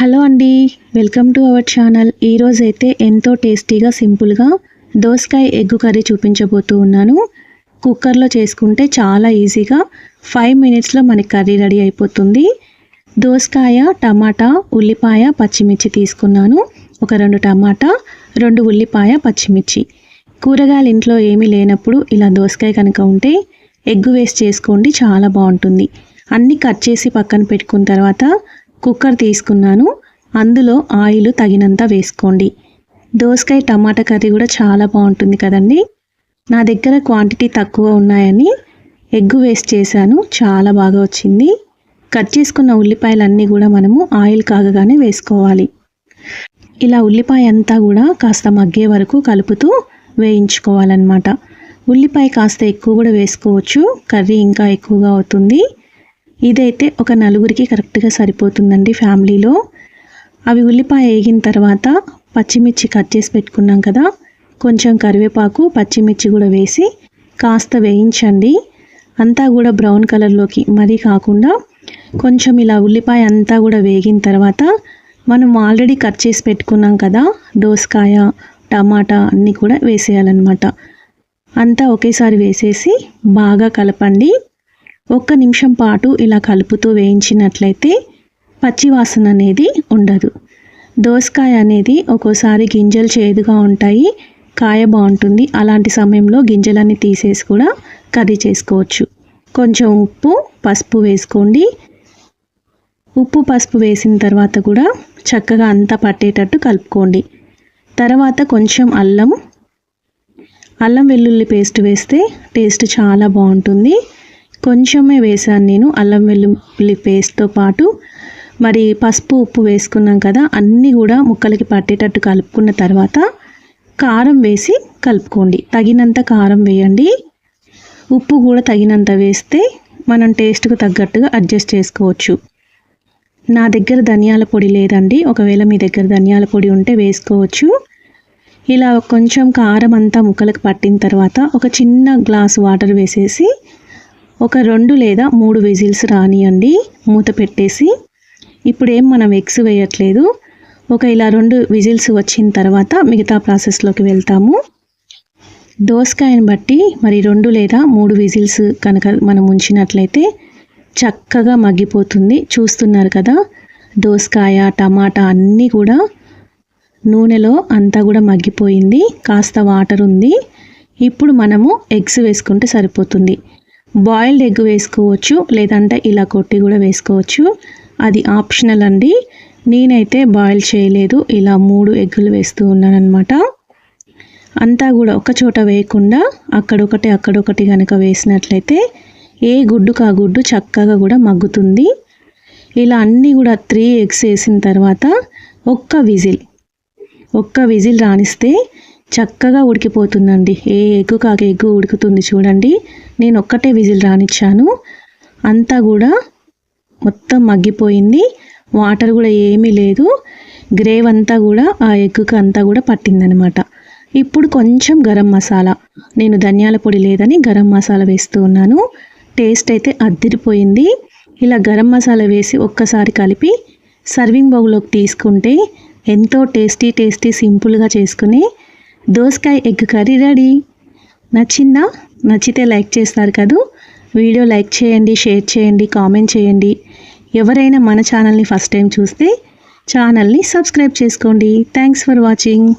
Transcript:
Hello అండి welcome to our channel. ఈరోజు అయితే ఎంతో టేస్టీగా సింపుల్గా దోసకాయ ఎగ్ కర్రీ చూపించబోతూ ఉన్నాను. కుక్కర్లో చేసుకుంటే చాలా ఈజీగా ఫైవ్ మినిట్స్లో మనకి కర్రీ రెడీ అయిపోతుంది. దోసకాయ టమాటా ఉల్లిపాయ పచ్చిమిర్చి తీసుకున్నాను. ఒక రెండు టమాటా రెండు ఉల్లిపాయ పచ్చిమిర్చి. కూరగాయలు ఇంట్లో ఏమీ లేనప్పుడు ఇలా దోసకాయ కనుక ఉంటే ఎగ్ వేస్ట్ చేసుకోండి చాలా బాగుంటుంది. అన్నీ కట్ చేసి పక్కన పెట్టుకున్న తర్వాత కుక్కర్ తీసుకున్నాను. అందులో ఆయిల్ తగినంత వేసుకోండి. దోసకాయ టమాటా కర్రీ కూడా చాలా బాగుంటుంది కదండి. నా దగ్గర క్వాంటిటీ తక్కువ ఉన్నాయని ఎగ్ వేస్ట్ చేశాను. చాలా బాగా వచ్చింది. కట్ చేసుకున్న ఉల్లిపాయలన్నీ కూడా మనము ఆయిల్ కాగగానే వేసుకోవాలి. ఇలా ఉల్లిపాయ అంతా కూడా కాస్త మగ్గే వరకు కలుపుతూ వేయించుకోవాలన్నమాట. ఉల్లిపాయ కాస్త ఎక్కువ కూడా వేసుకోవచ్చు. కర్రీ ఇంకా ఎక్కువగా అవుతుంది. ఇదైతే ఒక నలుగురికి కరెక్ట్గా సరిపోతుందండి ఫ్యామిలీలో. అవి ఉల్లిపాయ వేగిన తర్వాత పచ్చిమిర్చి కట్ చేసి పెట్టుకున్నాం కదా కొంచెం కరివేపాకు పచ్చిమిర్చి కూడా వేసి కాస్త వేయించండి. అంతా కూడా బ్రౌన్ కలర్లోకి మరీ కాకుండా కొంచెం ఇలా ఉల్లిపాయ అంతా కూడా వేగిన తర్వాత మనం ఆల్రెడీ కట్ చేసి పెట్టుకున్నాం కదా దోసకాయ టమాటా అన్నీ కూడా వేసేయాలన్నమాట. అంతా ఒకేసారి వేసేసి బాగా కలపండి. ఒక్క నిమిషం పాటు ఇలా కలుపుతూ వేయించినట్లయితే పచ్చివాసన అనేది ఉండదు. దోసకాయ అనేది ఒక్కోసారి గింజలు చేదుగా ఉంటాయి కాయ బాగుంటుంది. అలాంటి సమయంలో గింజలన్నీ తీసేసి కూడా కర్రీ చేసుకోవచ్చు. కొంచెం ఉప్పు పసుపు వేసుకోండి. ఉప్పు పసుపు వేసిన తర్వాత కూడా చక్కగా అంతా పట్టేటట్టు కలుపుకోండి. తర్వాత కొంచెం అల్లం అల్లం వెల్లుల్లి పేస్ట్ వేస్తే టేస్ట్ చాలా బాగుంటుంది. కొంచెమే వేసాను నేను అల్లం వెల్లుల్లి పేస్ట్తో పాటు. మరి పసుపు ఉప్పు వేసుకున్నాం కదా అన్నీ కూడా ముక్కలకి పట్టేటట్టు కలుపుకున్న తర్వాత కారం వేసి కలుపుకోండి. తగినంత కారం వేయండి. ఉప్పు కూడా తగినంత వేస్తే మనం టేస్ట్కు తగ్గట్టుగా అడ్జస్ట్ చేసుకోవచ్చు. నా దగ్గర ధనియాల పొడి లేదండి. ఒకవేళ మీ దగ్గర ధనియాల పొడి ఉంటే వేసుకోవచ్చు. ఇలా కొంచెం కారం అంతా ముక్కలకు పట్టిన తర్వాత ఒక చిన్న గ్లాస్ వాటర్ వేసేసి ఒక రెండు లేదా మూడు విజిల్స్ రానియండి. మూత పెట్టేసి ఇప్పుడు ఏం మనం ఎగ్స్ వేయట్లేదు. ఒక ఇలా రెండు విజిల్స్ వచ్చిన తర్వాత మిగతా ప్రాసెస్లోకి వెళ్తాము. దోసకాయని బట్టి మరి రెండు లేదా మూడు విజిల్స్ కనుక మనం ఉంచినట్లయితే చక్కగా మగ్గిపోతుంది. చూస్తున్నారు కదా? దోసకాయ టమాటా అన్నీ కూడా నూనెలో అంతా కూడా మగ్గిపోయింది. కాస్త వాటర్ ఉంది. ఇప్పుడు మనము ఎగ్స్ వేసుకుంటే సరిపోతుంది. బాయిల్డ్ ఎగ్ వేసుకోవచ్చు లేదంటే ఇలా కొట్టి కూడా వేసుకోవచ్చు. అది ఆప్షనల్ అండి. నేనైతే బాయిల్ చేయలేదు. ఇలా మూడు ఎగ్గులు వేస్తూ ఉన్నానమాట అంతా కూడా ఒక చోట వేయకుండా అక్కడొకటి అక్కడొకటి కనుక వేసినట్లయితే ఏ గుడ్డుకు ఆ గుడ్డు చక్కగా కూడా మగ్గుతుంది. ఇలా అన్నీ కూడా త్రీ ఎగ్స్ వేసిన తర్వాత ఒక్క విజిల్ ఒక్క విజిల్ రాణిస్తే చక్కగా ఉడికిపోతుందండి. ఏ ఎగ్గు కాక ఎగ్గు ఉడుకుతుంది చూడండి. నేను ఒక్కటే విజిల్ రానిచ్చాను. అంతా కూడా మొత్తం మగ్గిపోయింది. వాటర్ కూడా ఏమీ లేదు. గ్రేవ్ అంతా కూడా ఆ ఎగ్గుకి అంతా కూడా పట్టిందనమాట. ఇప్పుడు కొంచెం గరం మసాలా. నేను ధనియాల పొడి లేదని గరం మసాలా వేస్తూ ఉన్నాను. టేస్ట్ అయితే అద్దిరిపోయింది. ఇలా గరం మసాలా వేసి ఒక్కసారి కలిపి సర్వింగ్ బౌల్లోకి తీసుకుంటే ఎంతో టేస్టీ టేస్టీ సింపుల్గా చేసుకుని దోసకాయ ఎగ్ కర్రీ రెడీ. నచ్చిందా? నచ్చితే లైక్ చేస్తారు కదూ. వీడియో లైక్ చేయండి షేర్ చేయండి కామెంట్ చేయండి. ఎవరైనా మన ఛానల్ని ఫస్ట్ టైం చూస్తే ఛానల్ని సబ్స్క్రైబ్ చేసుకోండి. Thanks for watching.